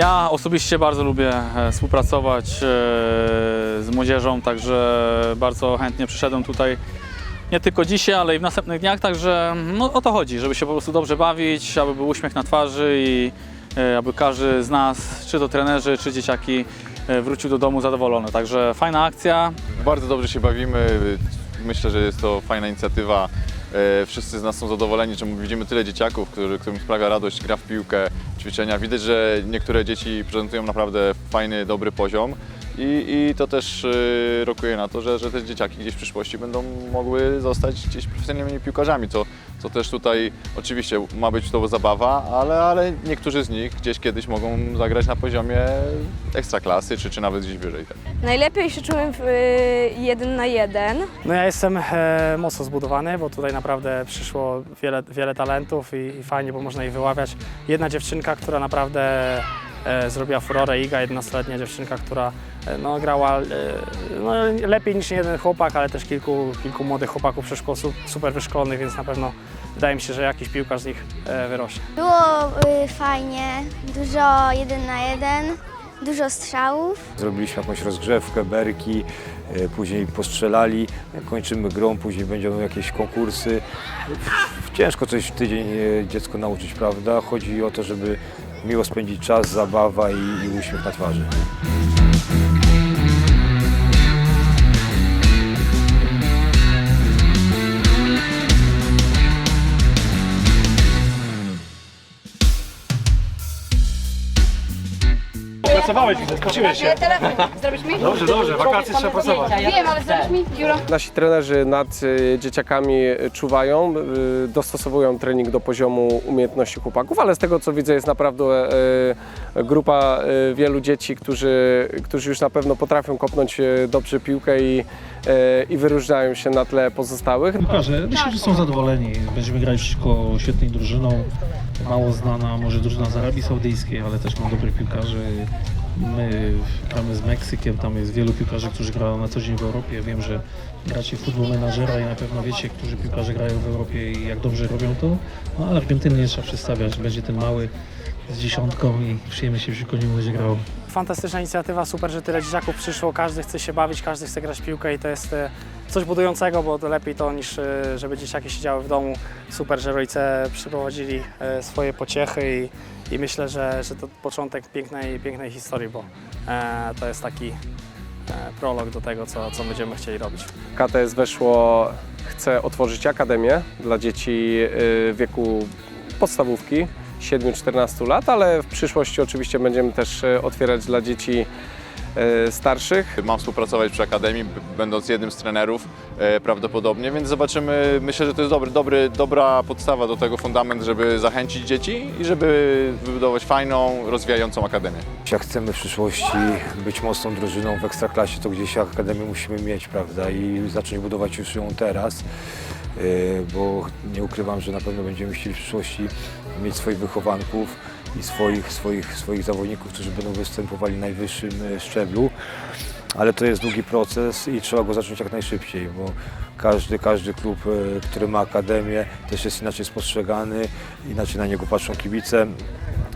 Ja osobiście bardzo lubię e, współpracować e, z młodzieżą, także bardzo chętnie przyszedłem tutaj nie tylko dzisiaj, ale i w następnych dniach, także no, o to chodzi, żeby się po prostu dobrze bawić, aby był uśmiech na twarzy i e, aby każdy z nas, czy to trenerzy, czy dzieciaki wrócił do domu zadowolony. Także fajna akcja, Bardzo dobrze się bawimy. Myślę, że jest to fajna inicjatywa. Wszyscy z nas są zadowoleni, że widzimy tyle dzieciaków, którzy, którym sprawia radość gra w piłkę, ćwiczenia. Widać, że niektóre dzieci prezentują naprawdę fajny, dobry poziom i, i to też e, rokuje na to, że, że te dzieciaki gdzieś w przyszłości będą mogły zostać gdzieś profesjonalnymi piłkarzami, co, co też tutaj oczywiście ma być to zabawa, ale, ale niektórzy z nich gdzieś kiedyś mogą zagrać na poziomie ekstraklasy, czy, czy nawet gdzieś wyżej. Tak. Najlepiej się czułem w y, jeden na jeden. No ja jestem e, mocno zbudowany, bo tutaj naprawdę przyszło wiele, wiele talentów i, i fajnie, bo można ich wyławiać. Jedna dziewczynka, która naprawdę zrobiła furorę, Iga, 11-letnia dziewczynka, która e, no, grała e, no, lepiej niż jeden chłopak, ale też kilku, kilku młodych chłopaków przyszło su, super wyszkolonych, więc na pewno wydaje mi się, że jakiś piłkarz z nich e, wyrośnie. Było y, fajnie, dużo jeden na jeden, dużo strzałów. Zrobiliśmy jakąś rozgrzewkę, berki, e, później postrzelali, kończymy grą, później będą jakieś konkursy. Ciężko coś w tydzień e, dziecko nauczyć, prawda? Chodzi o to, żeby miło spędzić czas, zabawa i, i uśmiech na twarzy. Spociłeś się. Zrobisz mi? Dobrze, dobrze, wakacje trzeba pracować. Wiem, ale zrobisz mi, Juro? Nasi trenerzy nad y, dzieciakami czuwają, y, dostosowują trening do poziomu umiejętności chłopaków, ale z tego co widzę jest naprawdę y, grupa y, wielu dzieci, którzy, którzy już na pewno potrafią kopnąć y, dobrze piłkę i, y, i wyróżniają się na tle pozostałych. Piłkarze, myślę, że są zadowoleni. Będziemy grać przeciwko świetnej drużyną, mało znana, może drużyna z Arabii Saudyjskiej, ale też ma dobrych piłkarzy. My gramy z Meksykiem, tam jest wielu piłkarzy, którzy grają na co dzień w Europie. Wiem, że gracie futbol menadżera i na pewno wiecie, którzy piłkarze grają w Europie i jak dobrze robią to. No ale Argentyny nie trzeba przedstawiać, będzie ten mały z dziesiątką i przyjemnie się przeciwko niemu będzie grało. Fantastyczna inicjatywa, super, że tyle dzieciaków przyszło, każdy chce się bawić, każdy chce grać w piłkę i to jest e, coś budującego, bo to lepiej to niż e, żeby dzieciaki siedziały w domu. Super, że rodzice przyprowadzili e, swoje pociechy i, i myślę, że, że to początek pięknej, pięknej historii, bo e, to jest taki e, prolog do tego, co, co będziemy chcieli robić. KTS weszło, chce otworzyć akademię dla dzieci wieku podstawówki 7-14 lat, ale w przyszłości oczywiście będziemy też y, otwierać dla dzieci y, starszych. Mam współpracować przy Akademii, będąc jednym z trenerów e, prawdopodobnie, więc zobaczymy. Myślę, że to jest dobry, dobry, dobra podstawa do tego, fundament, żeby zachęcić dzieci i żeby wybudować fajną, rozwijającą Akademię. Jak chcemy w przyszłości być mocną drużyną w Ekstraklasie, to gdzieś Akademię musimy mieć, prawda? I zacząć budować już ją teraz, bo nie ukrywam, że na pewno będziemy chcieli w przyszłości mieć swoich wychowanków i swoich, swoich, swoich zawodników, którzy będą występowali na najwyższym e, szczeblu. Ale to jest długi proces i trzeba go zacząć jak najszybciej, bo każdy, każdy klub, e, który ma akademię, też jest inaczej spostrzegany, inaczej na niego patrzą kibice.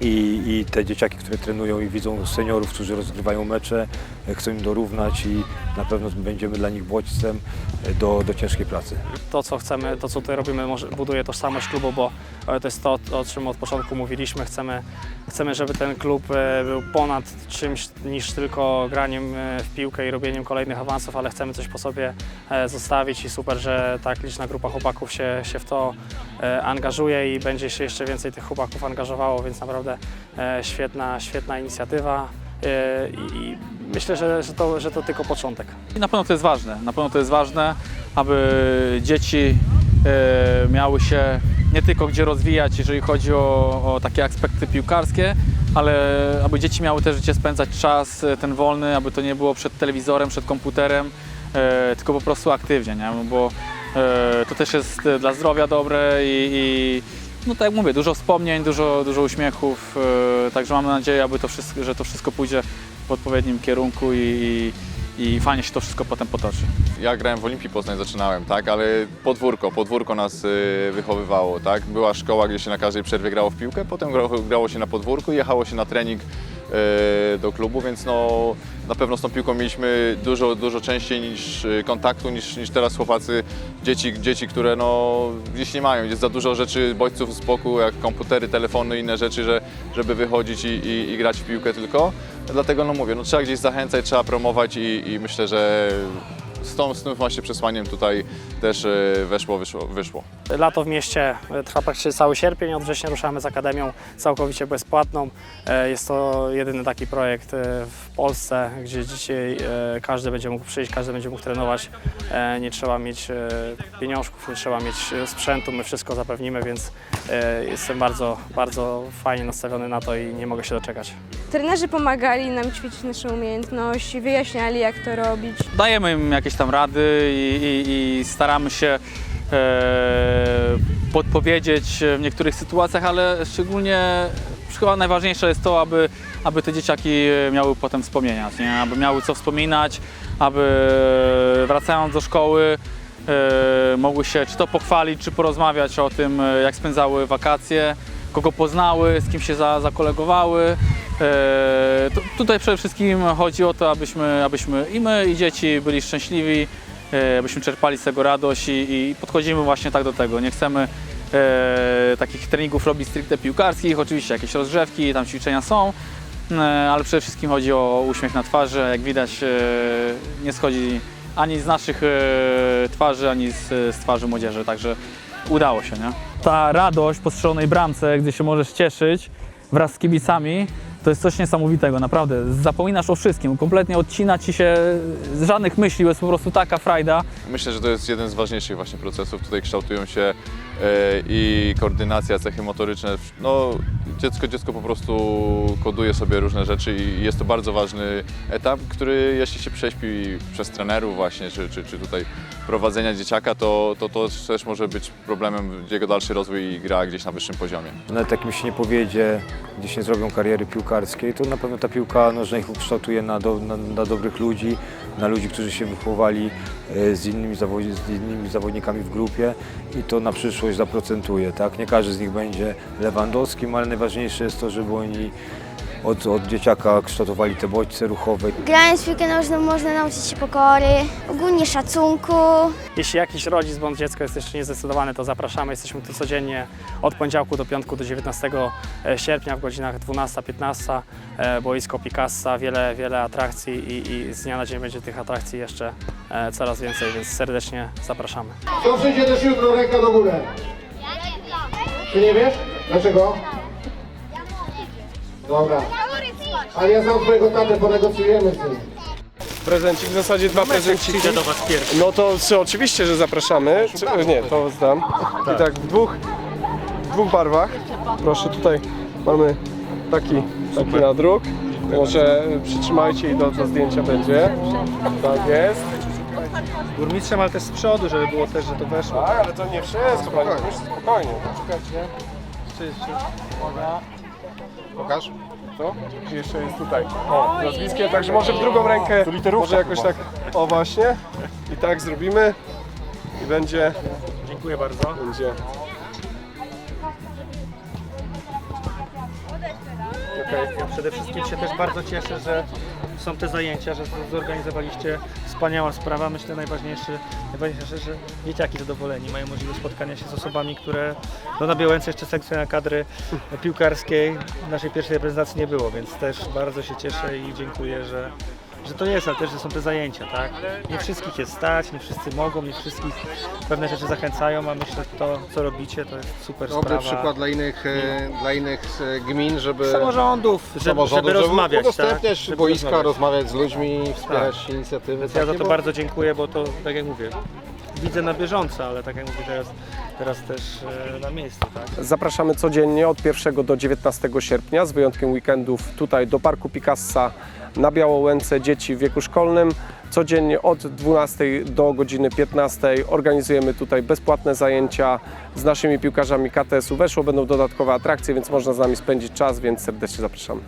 I, I te dzieciaki, które trenują i widzą seniorów, którzy rozgrywają mecze, e, chcą im dorównać i na pewno będziemy dla nich bodźcem e, do, do ciężkiej pracy. to, co chcemy, to, co tutaj robimy, buduje tożsamość klubu, bo e, to jest to, o czym od początku mówiliśmy. Chcemy, chcemy żeby ten klub był ponad czymś niż tylko graniem w piłkę i robieniem kolejnych awansów, ale chcemy coś po sobie zostawić i super, że tak liczna grupa chłopaków się, się w to angażuje i będzie się jeszcze więcej tych chłopaków angażowało, więc naprawdę e, świetna, świetna inicjatywa. e, I myślę, że, że, to, że to tylko początek. I na pewno to jest ważne. Na pewno to jest ważne, aby dzieci e, miały się nie tylko gdzie rozwijać, jeżeli chodzi o, o takie aspekty piłkarskie, ale aby dzieci miały też gdzie spędzać czas e, ten wolny, aby to nie było przed telewizorem, przed komputerem, e, tylko po prostu aktywnie, nie? Bo e, to też jest e, dla zdrowia dobre i, i no tak jak mówię, dużo wspomnień, dużo, dużo uśmiechów, e, także mamy nadzieję, aby to wszystko, że to wszystko pójdzie w odpowiednim kierunku i, i fajnie się to wszystko potem potoczy. Ja grałem w Olimpii Poznań, zaczynałem, tak, ale podwórko, podwórko nas wychowywało, tak. Była szkoła, gdzie się na każdej przerwie grało w piłkę, potem grało, grało się na podwórku, jechało się na trening e, do klubu, więc no, na pewno z tą piłką mieliśmy dużo, dużo częściej niż e, kontaktu niż, niż teraz chłopacy, dzieci, dzieci, które no, gdzieś nie mają, jest za dużo rzeczy, bodźców z boku, jak komputery, telefony, inne rzeczy, że, żeby wychodzić i, i, i grać w piłkę tylko. Dlatego no mówię, no, trzeba gdzieś zachęcać, trzeba promować i, i myślę, że z, tą, z tym właśnie przesłaniem tutaj też e, weszło, wyszło. wyszło. Lato w mieście e, trwa praktycznie cały sierpień. Od września ruszamy z Akademią całkowicie bezpłatną. E, Jest to jedyny taki projekt w Polsce, gdzie dzisiaj każdy będzie mógł przyjść, każdy będzie mógł trenować. Nie trzeba mieć pieniążków, nie trzeba mieć sprzętu, my wszystko zapewnimy, więc jestem bardzo, bardzo fajnie nastawiony na to i nie mogę się doczekać. Trenerzy pomagali nam ćwiczyć nasze umiejętności, wyjaśniali jak to robić. Dajemy im jakieś tam rady i, i, i staramy się e, podpowiedzieć w niektórych sytuacjach, ale szczególnie chyba najważniejsze jest to, aby, aby te dzieciaki miały potem wspomnienia, nie? aby miały co wspominać, aby wracając do szkoły e, mogły się czy to pochwalić, czy porozmawiać o tym, e, jak spędzały wakacje, kogo poznały, z kim się za, zakolegowały. E, tutaj przede wszystkim chodzi o to, abyśmy, abyśmy i my, i dzieci byli szczęśliwi, e, abyśmy czerpali z tego radość i, i podchodzimy właśnie tak do tego. Nie chcemy e, takich treningów robić stricte piłkarskich, oczywiście jakieś rozgrzewki, tam ćwiczenia są, e, ale przede wszystkim chodzi o uśmiech na twarzy. Jak widać, nie schodzi ani z naszych twarzy, ani z, z twarzy młodzieży, także udało się, nie? Ta radość po strzelonej bramce, gdzie się możesz cieszyć wraz z kibicami, to jest coś niesamowitego, naprawdę. Zapominasz o wszystkim, kompletnie odcina ci się z żadnych myśli, bo jest po prostu taka frajda. Myślę, że to jest jeden z ważniejszych właśnie procesów. Tutaj kształtują się i koordynacja, cechy motoryczne. No, dziecko, dziecko po prostu koduje sobie różne rzeczy i jest to bardzo ważny etap, który jeśli się prześpi przez trenerów właśnie, czy, czy, czy tutaj prowadzenia dzieciaka, to, to to też może być problemem jego dalszy rozwój i gra gdzieś na wyższym poziomie. Nawet jak im się nie powiedzie, gdzieś nie zrobią kariery piłkarskiej, to na pewno ta piłka nożna ich ukształtuje na, do, na, na dobrych ludzi, na ludzi, którzy się wychowali e, z innymi, z innymi zawodnikami w grupie i to na przyszłość zaprocentuje. Tak? Nie każdy z nich będzie Lewandowskim, ale najważniejsze jest to, żeby oni od, od dzieciaka kształtowali te bodźce ruchowe. Grając w piłkę nożną można nauczyć się pokory, ogólnie szacunku. Jeśli jakiś rodzic bądź dziecko jest jeszcze niezdecydowany, to zapraszamy. Jesteśmy tu codziennie od poniedziałku do piątku do 19 sierpnia w godzinach 12-15. E, Boisko Picassa, wiele, wiele atrakcji i, i z dnia na dzień będzie tych atrakcji jeszcze e, coraz więcej, więc serdecznie zapraszamy. Kto przyjdzie też jutro, ręka do góry. Ty nie wiesz? Dlaczego? Dobra. Ale ja znam twojego tatę, ponegocjujemy z nim. Prezencik, w zasadzie dwa prezenciki. do Was pierwszy. No to czy, oczywiście, że zapraszamy. Czy, nie, to zdam. I tak w dwóch, w dwóch barwach. Proszę, tutaj mamy taki, taki nadruk. Może przytrzymajcie i do, do zdjęcia będzie. Tak jest. Burmistrzem, ale też z przodu, żeby było też, że to weszło. Tak, ale to nie wszystko, panie spokojnie. Pokaż. To? Jeszcze jest tutaj. O, nazwiskiem, także może w drugą rękę, może jakoś tak, o właśnie. I tak zrobimy. I będzie, Dziękuję bardzo. będzie. Okej, Ja przede wszystkim się też bardzo cieszę, że są te zajęcia, że zorganizowaliście. Wspaniała sprawa. Myślę najważniejsze, najważniejsze, że dzieciaki zadowoleni mają możliwość spotkania się z osobami, które no na Białęce jeszcze sekcja kadry piłkarskiej naszej pierwszej reprezentacji nie było, więc też bardzo się cieszę i dziękuję, że, że to jest, ale też, że są te zajęcia, tak? Nie wszystkich jest stać, nie wszyscy mogą, nie wszystkich pewne rzeczy zachęcają, a myślę, że to, co robicie, to jest super Dobry sprawa. przykład dla innych, e, dla innych e, gmin, żeby, samorządów, żeby, samorządów, żeby rozmawiać, udostępniać tak? Żeby boiska, rozmawiać. rozmawiać z ludźmi, wspierać inicjatywy. Ja za to bo- bardzo dziękuję, bo to, tak jak mówię, widzę na bieżąco, ale tak jak mówię, teraz, teraz też e, na miejscu, tak? Zapraszamy codziennie od 1 do 19 sierpnia, z wyjątkiem weekendów tutaj do Parku Picassa na Białołęce dzieci w wieku szkolnym. Codziennie od 12 do godziny 15 organizujemy tutaj bezpłatne zajęcia z naszymi piłkarzami KTS-u. Weszło, będą dodatkowe atrakcje, więc można z nami spędzić czas, więc serdecznie zapraszamy.